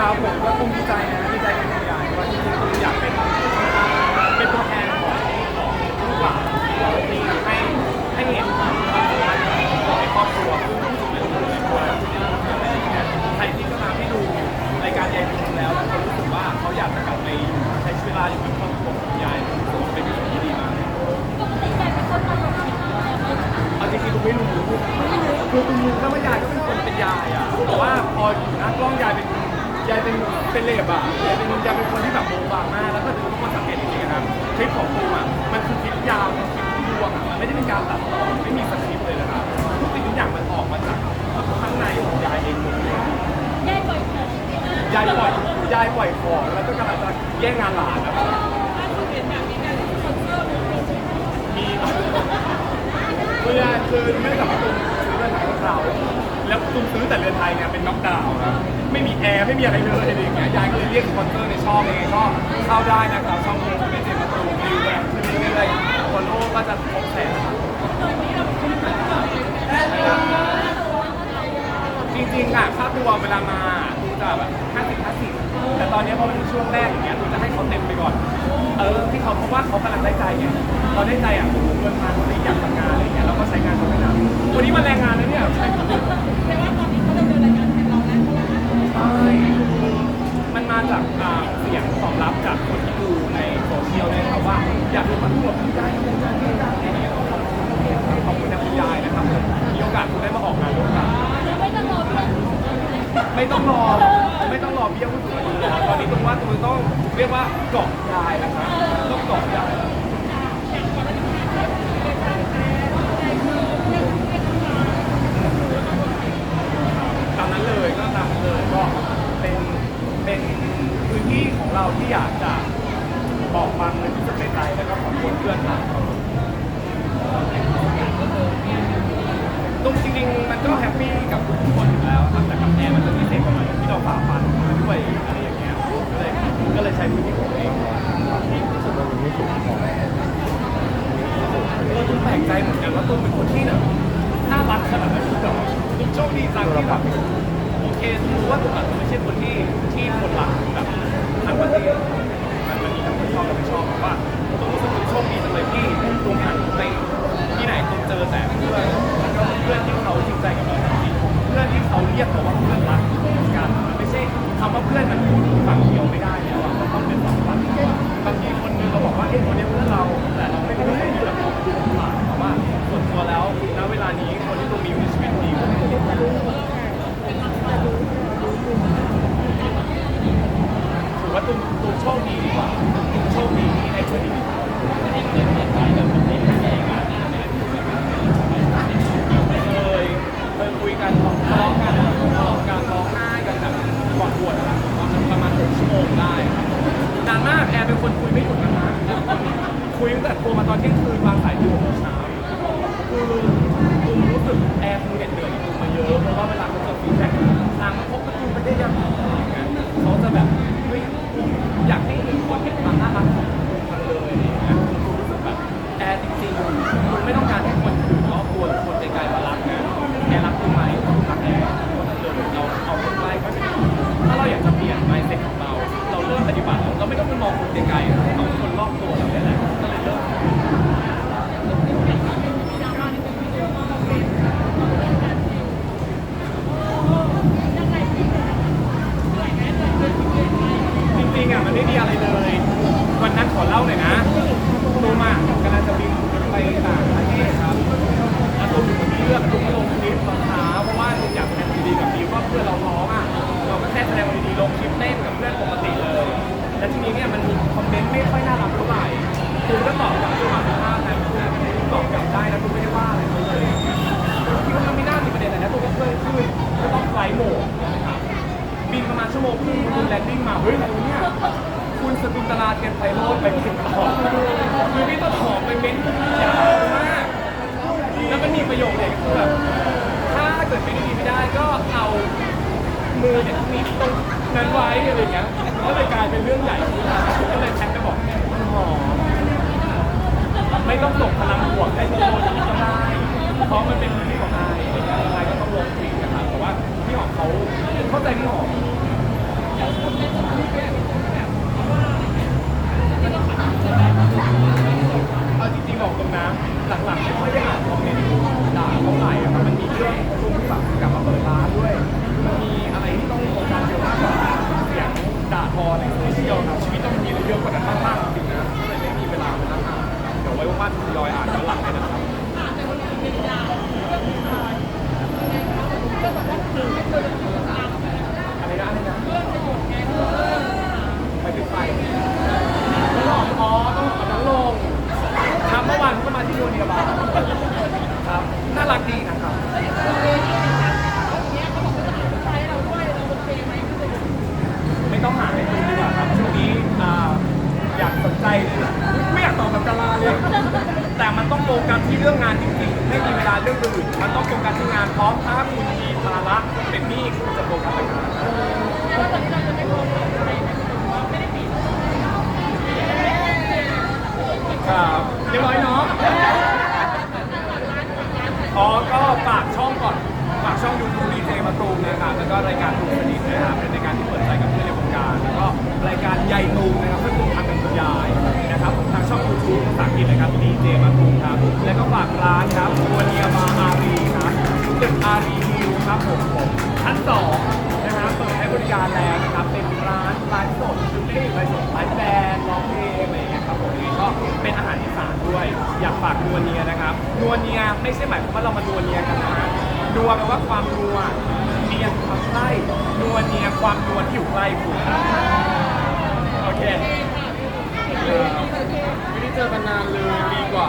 ครับผมก็คงดีใจนะดีใจเป็นตัวอย่างว่าจริงๆคืออยากเป็นเป็นตัวแทนของของลูกหลานของที่ให้ให้เห็นความสำคัญของครอบครัวคือต้องสูงเป็นคนในครอบครัวอะไรอย่างเงี้ยใครที่ก็ตามที่ดูรายการยายดูแล้วแล้วคนรู้สึกว่าเขาอยากจะกลับไปใช้ชีวิตเวลาอยู่กับครอบครัวของยายรู้สึกว่าเป็นสิ่งที่ดีมากเอาจริงๆผมไม่รู้คือคุณลุงถ้าว่ายายก็เป็นคนเป็นยายอะแต่ว่าพออยู่หน้ากล้องยายเป็น ยายเป็นเป็นเลบอะยายเป็นยายเป็นคนที่แบบโบบางมากแล้วก็ทุกคนสังเกตจริงๆนะครับคลิปของปูอะมันคือคลิปยาวมันคลิปที่รวมอะมันไม่ได้เป็นการตัดต่อไม่มีสคริปต์เลยนะครับทุกสิ่งทุกอย่างมันออกมาจากข้างในของยายเองหมดเลยยายปล่อยของยายปล่อยยายปล่อยของแล้วก็กำลังจะแย่งงานหลานนะครับถ้าคุณเห็นแบบนี้กันคนเสื้อมันมีเมื่อคือเนื่องจากว่าตุ้มซื้อเรือนไทยให้เราแล้วตุ้มซื้อแต่เรือนไทยเนี่ยเป็นน็อกดาวน์นะ ไม่มีแอร์ไม่มีอะไรเลยอะไรอย่างเงี้ยยายก็เลยเรียกสปอนเซอร์ในช่องเองก็เข้าได้นะครับช่องโมเมนต์ประตูรีวิวแบบเรื่อยๆคนโอ้ก็จะครบแสนจริงๆอะค่าตัวเวลามาตูจะแบบ50 50แต่ตอนนี้พอมันถึงช่วงแรกอย่างเงี้ยตูจะให้เขาเต็มไปก่อน เออที่เขาเพราะว่าเขากำลังได้ใจไงเขาได้ใจอะผมเงินมาคนนี้อยากทำงานอะไรเงี้ยเราก็ใช้งานเขาไม่นาวันนี้มาแรงงานนะเนี่ย ไม่ต้องรอไม่ต้องรอเบี้ยผู้สูงอายุแล้วตอนนี้ตรงว่าตัวต้องเรียกว่าเกาะยายนะครับต้องเกาะยาย ตามนั้นเลยก็ตามนั้นเลยก็เป็นเป็นพื้นที่ของเราที่อยากจะบอกความในที่สุดในใจแล้วก็ขอบคุณเพื่อนครับตรงจริงๆมันก็แฮปปี้กับทุกคนอยู่แล้วครับแต่กับแอร์มันจะพิเศษกว่าหน่อยที่เราฝ่าฟันมาด้วยอะไรอย่างเงี้ยก็เลยก็เลยใช้พื้นที่ของตัวเอง รู้สึกว่ามันไม่สูงพอ คุณแปลกใจเหมือนกันว่าตุ้มเป็นคนที่แบบน่ารักขนาดนั้นเหรอตุ้มโชคดีจังที่แบบโอเครู้ว่าตุ้มอาจจะไม่ใช่คนที่ที่คนรักแบบทั้งประเทศมันมีทั้งคนชอบและไม่ชอบแบบว่าตุ้มรู้สึกตุ้มโชคดีจังเลยที่ตุ้มหันไปที่ไหนตุ้มเจอแต่เพื่อนแล้วก็เพื่อนที่เขาจริงใจกับเราจริงๆเพื่อนที่เขาเรียกเราว่าเพื่อนรักกันมันไม่ใช่คำว่าเพื่อนมันพูดฝั่งเดียวไม่ได้แล้วอะมันต้องเป็นสองฝั่งบางทีคนนึงเราบอกว่าเอ้คนนี้เพื่อนเรา แต่เราไม่ได้ให้ที่แบบผ่านเพราะว่าส่วนตัวแล้วณเวลานี้คนที่ตัวมีอยู่ในชีวิตดีก็คือถือว่าตุ้มตุ้มโชคดีดีกว่าตุ้มโชคดีที่ได้คนดีเคยเคยคุยกันทะเลาะกันทะเลาะกันร้องไห้กันแบบก่อนบวชนะครับประมาณหกชั่วโมงได้ครับนานมาก แอร์เป็นคนคุยไม่หยุดกันะคุยตั้งแต่โทรมาตอนเที่ยงคืนวางสายอยู่หกโมงเช้าคือตุ้มรู้สึกแอร์คงเหน็ดเหนื่อยตุมมาเยอะเพราะว่าเวลาเขาเกิดฟีดแบ็กทางพบประตูปได้ยัง แล้วทีนี้เนี่ยมันมีคอมเมนต์ไม่ค่อยน่ารักเท่าไหร่ตูมก็ตอบกลับตูมมาสุภาพนะตูมตอบกลับได้นะตูมไม่ได้ว่าอะไรเขาเลยที่มันไม่น่ามีประเด็นอะไรนะตูมก็เคยขึ้นก็ต้องไฟล์โหมดนะครับบินประมาณชั่วโมงครึ่งคุณแลนดิ้งมาเฮ้ยอะไรวะเนี่ยคุณสกุลตลาเทียนไพโรดไปติดต่อคือพี่ต้นหอมไปเม้นต์ยาวมากแล้วมันมีประโยคเด็กคือแบบถ้าเกิดไม่ดีไม่ได้ก็เอา มือเนี่ยมีตรงนั้นไว้อะไรอย่างเงี้ยก็เลยกลายเป็นเรื่องใหญ่ขึ้นก็เลยแชทไปบอกไม่ต้องส่งพลังบวกให้ทุกคนก็ได้เพราะมันเป็นพื้นที่ของนายอะไรอย่านายก็ต้องลงทุนนะครับแต่ว่าพี่หอมเขาเข้าใจพี่หอมเอาจริงๆบอกตรงน้ำหลังๆไม่ค่อยได้อ่านคอมเมนต์ด่าเท่าไหร่อะมันมีเรื่อง รักดีนะครับไม่ต้องหาในคุณดีกว่าครับช่วงนี้อยากสนใจเไม่อยากตอบแบบดาราเลย แต่มันต้องโฟกัสที่เรื่องงานจริงๆ ไม่มีเวลาเรื่องอื่น มันต้องโฟกัสที่งานพร้อมถ้าคุณมีภาระเป็นหนี้คุณจะโฟกัสแต่งาน แล้วตอนนี้เาจะไม่โฟกัส ชั้นสองนะครับเปิดให้บริการแล้วนะครับเป็นร้านไลฟ์สดคือไม่ได้ไลฟ์สดไลฟ์แบรนด์ร้องเพลงอะไรอย่างเงี้ยครับผมนี่ก็เป็นอาหารอีสานด้วย อยากฝากนัวเนียนะครับนัวเนียไม่ใช่หมายความว่าเรามานัวเนียกันนะนัวแปลว่าความนัวเนียความใกล้นัวเนียความนัวที่อยู่ใกล้คุณโอเคไม่ได้เจอกันนานเลยปีกว่า